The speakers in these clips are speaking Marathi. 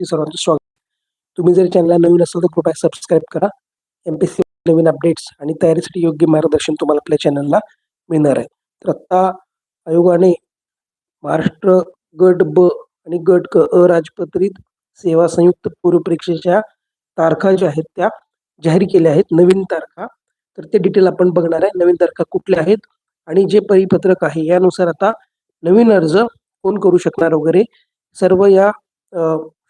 सर्वांचं स्वागत. तुम्ही जर चॅनलला नवीन असाल तर कृपया सबस्क्राईब करा. एम पी सी नवीन अपडेट्स आणि तयारीसाठी योग्य मार्गदर्शन तुम्हाला आपल्या चॅनलला मिळणार आहे. तर आत्ता आयोगाने महाराष्ट्र गट ब आणि गट क अराजपत्रित सेवा संयुक्त पूर्व परीक्षेच्या तारखा ज्या आहेत त्या जाहीर केल्या आहेत. नवीन तारखा. तर ते डिटेल आपण बघणार आहे. नवीन तारखा कुठल्या आहेत आणि जे परिपत्रक आहे यानुसार आता नवीन अर्ज कोण करू शकणार वगैरे सर्व या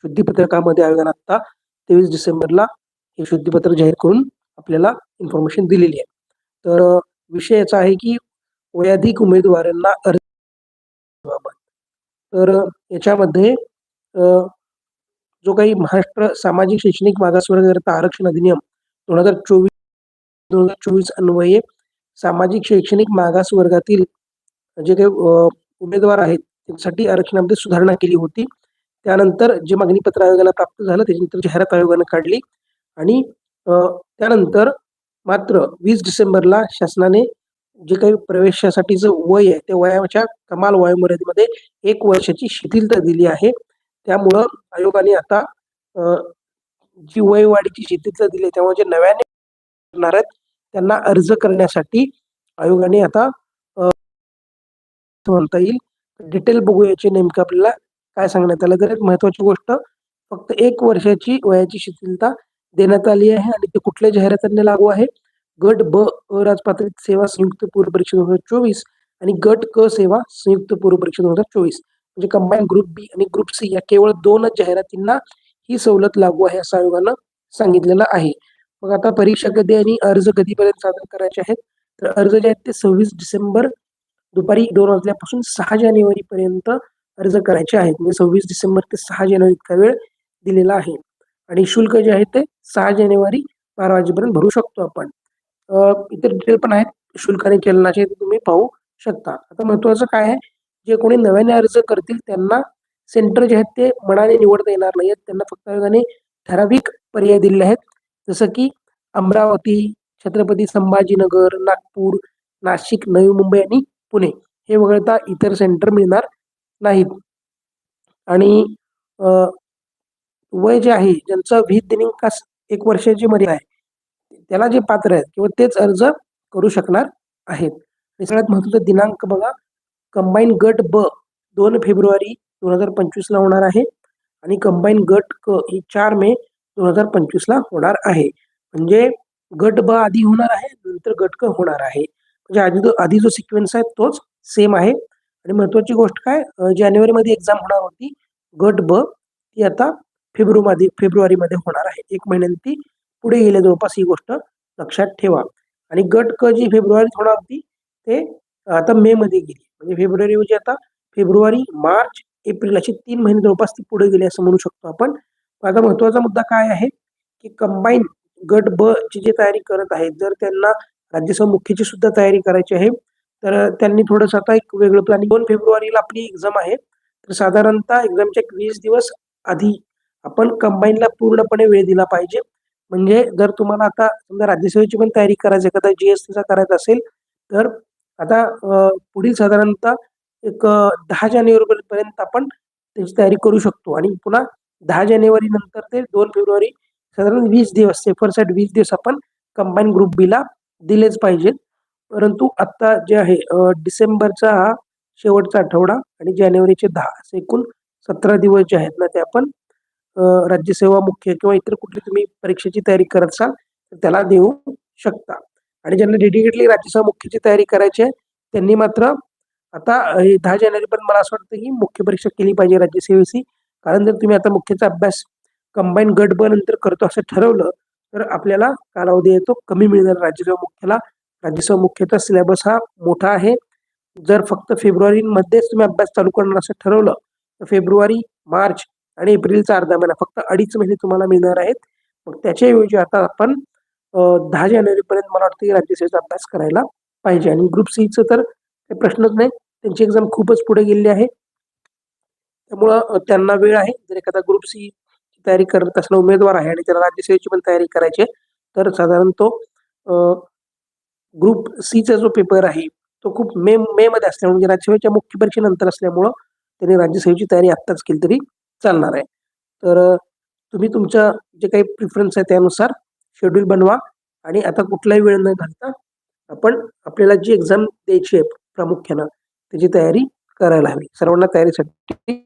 शुद्धीपत्रकामध्ये आयोगाने आता तेवीस डिसेंबरला हे शुद्धीपत्र जाहीर करून आपल्याला इन्फॉर्मेशन दिलेली आहे. तर विषय याचा आहे की वयाधिक उमेदवारांना अर्ज तर याच्यामध्ये जो काही महाराष्ट्र सामाजिक शैक्षणिक मागासवर्गकरिता आरक्षण अधिनियम दोन हजार चोवीस दोन हजार चोवीस अन्वये सामाजिक शैक्षणिक मागास वर्गातील जे काही उमेदवार आहेत त्यांच्यासाठी आरक्षणामध्ये सुधारणा केली होती. त्यानंतर जे मागणी पत्र आयोगाला प्राप्त झालं त्याच्यानंतर जाहिरात आयोगानं काढली आणि त्यानंतर मात्र वीस डिसेंबरला शासनाने जे काही प्रवेशासाठीचं वय आहे त्या वयाच्या कमाल वयोमर्यादेमध्ये एक वर्षाची शिथिलता दिली आहे. त्यामुळं आयोगाने आता जी वयवाढीची शिथिलता दिली आहे त्यामुळे जे नव्याने करणार आहेत त्यांना अर्ज करण्यासाठी आयोगाने आता म्हणता येईल डिटेल बघू याचे नेमकं आपल्याला काय सांगण्यात आलं? तर एक महत्वाची गोष्ट फक्त एक वर्षाची वयाची शिथिलता देण्यात आली आहे आणि ते कुठल्या जाहिरातीने लागू आहे? गट ब राजपात्रित सेवा संयुक्त पूर्व परीक्षा दोन हजार चोवीस आणि गट क सेवा संयुक्त पूर्व परीक्षा दोन हजार चोवीस. म्हणजे कंबाईन ग्रुप बी आणि ग्रुप सी या केवळ दोनच जाहिरातींना ही सवलत लागू आहे असं आयोगानं सांगितलेलं आहे. मग आता परीक्षा कधी आणि अर्ज कधीपर्यंत सादर करायचे आहेत? तर अर्ज जे आहेत ते सव्वीस डिसेंबर दुपारी दोन वाजल्यापासून सहा जानेवारी पर्यंत अर्ज करायचे आहेत. म्हणजे सव्वीस डिसेंबर ते सहा जानेवारी इतका वेळ दिलेला आहे. आणि शुल्क जे आहे ते सहा जानेवारी बारा वाजेपर्यंत भरू शकतो आपण. इतर डिटेल पण आहेत. शुल्क आणि चलनाचे तुम्ही पाहू शकता. आता महत्वाचं काय आहे? जे कोणी नव्याने अर्ज करतील त्यांना सेंटर जे आहेत ते मनाने निवडता येणार नाही आहेत त्यांना फक्त आयोगाने ठराविक पर्याय दिलेले आहेत. जसं की अमरावती छत्रपती संभाजीनगर नागपूर नाशिक नवी मुंबई आणि पुणे हे वगळता इतर सेंटर मिळणार नाहीत. आणि अ, वय जे आहे ज्यांचं वीज दिनांकास एक वर्षाची मर्यादा आहे त्याला जे पात्र आहेत किंवा तेच अर्ज करू शकणार आहेत. सगळ्यात महत्त्वाचा दिनांक बघा कंबाईन गट ब दोन फेब्रुवारी दोन हजार पंचवीसला होणार आहे आणि कंबाईन गट क ही चार मे दोन हजार पंचवीसला होणार आहे. म्हणजे गट ब आधी होणार आहे नंतर गट क होणार आहे. म्हणजे आधी जो आधी जो सिक्वेन्स आहे तोच सेम आहे. आणि महत्वाची गोष्ट काय? जानेवारीमध्ये एक्झाम होणार होती. गट ब ती आता फेब्रुवारी फेब्रुवारीमध्ये होणार आहे. एक महिन्यात ती पुढे गेल्या जवळपास ही गोष्ट लक्षात ठेवा. आणि गट क जी फेब्रुवारीत होणार होती ते आता मे मध्ये गेली. म्हणजे फेब्रुवारी म्हणजे आता फेब्रुवारी मार्च एप्रिल अशी तीन महिने जवळपास ती पुढे गेली असं म्हणू शकतो आपण. आता महत्त्वाचा मुद्दा काय आहे? की कंबाईन गट ब ची जी तयारी करत आहेत जर त्यांना राज्यसभा मुख्याची सुद्धा तयारी करायची आहे तर त्यांनी थोडंसं आता एक वेगळं प्लॅनिंग दोन फेब्रुवारीला आपली एक्झाम आहे. तर साधारणतः एक्झामच्या एक वीस दिवस आधी आपण कंबाईनला पूर्णपणे वेळ दिला पाहिजे. म्हणजे जर तुम्हाला आता समजा राज्यसेवेची पण तयारी करायची एखादा जीएसटीचा करायचा असेल तर आता पुढील साधारणतः एक दहा जानेवारी पर्यंत आपण त्याची तयारी करू शकतो. आणि पुन्हा दहा जानेवारी नंतर ते दोन फेब्रुवारी साधारण वीस दिवस सेफर साईड वीस दिवस आपण कंबाईन ग्रुप बीला दिलेच पाहिजेत. परंतु आत्ता जे आहे डिसेंबरचा हा शेवटचा आठवडा आणि जानेवारीचे दहा असे एकूण सतरा दिवस जे आहेत ना ते आपण राज्यसेवा मुख्य किंवा इतर कुठली तुम्ही परीक्षेची तयारी करत असाल तर त्याला देऊ शकता. आणि ज्यांना डेडिकेटली राज्यसेवा मुख्याची तयारी करायची आहे त्यांनी मात्र आता हे दहा पण मला असं वाटतं की मुख्य परीक्षा केली पाहिजे राज्यसेवेची कारण जर तुम्ही आता मुख्यचा अभ्यास कंबाईन गट ब नंतर करतो असं ठरवलं तर आपल्याला कालावधी येतो कमी मिळणार राज्यसेवा मुख्याला. राज्यसभा मुख्यतः सिलेबस हा मोठा आहे. जर फक्त फेब्रुवारीमध्येच तुम्ही अभ्यास चालू करणार असं ठरवलं तर फेब्रुवारी मार्च आणि एप्रिलचा अर्धा महिना फक्त अडीच महिने तुम्हाला मिळणार आहेत. मग त्याच्याऐवजी आता आपण दहा जानेवारीपर्यंत मला वाटतं की राज्यसेवेचा अभ्यास करायला पाहिजे. आणि ग्रुप सीचं तर काही प्रश्नच नाही. त्यांची एक्झाम खूपच पुढे गेलेली आहे. त्यामुळं त्यांना वेळ आहे. जर एखादा ग्रुप सी तयारी करत असला उमेदवार आहे आणि त्याला राज्यसेवेची पण तयारी करायची आहे तर साधारण तो ग्रुप सीचा जो पेपर आहे तो खूप मे मे मध्ये असल्यामुळे म्हणजे राज्यसेवेच्या मुख्य परीक्षेनंतर असल्यामुळं त्यांनी राज्यसेवेची तयारी आत्ताच केली तरी चालणार आहे. तर तुम्ही तुमच्या जे काही प्रिफरन्स आहे त्यानुसार शेड्यूल बनवा आणि आता कुठलाही वेळ न घालता आपण आपल्याला जी एक्झाम द्यायची आहे प्रामुख्यानं त्याची तयारी करायला हवी. सर्वांना तयारीसाठी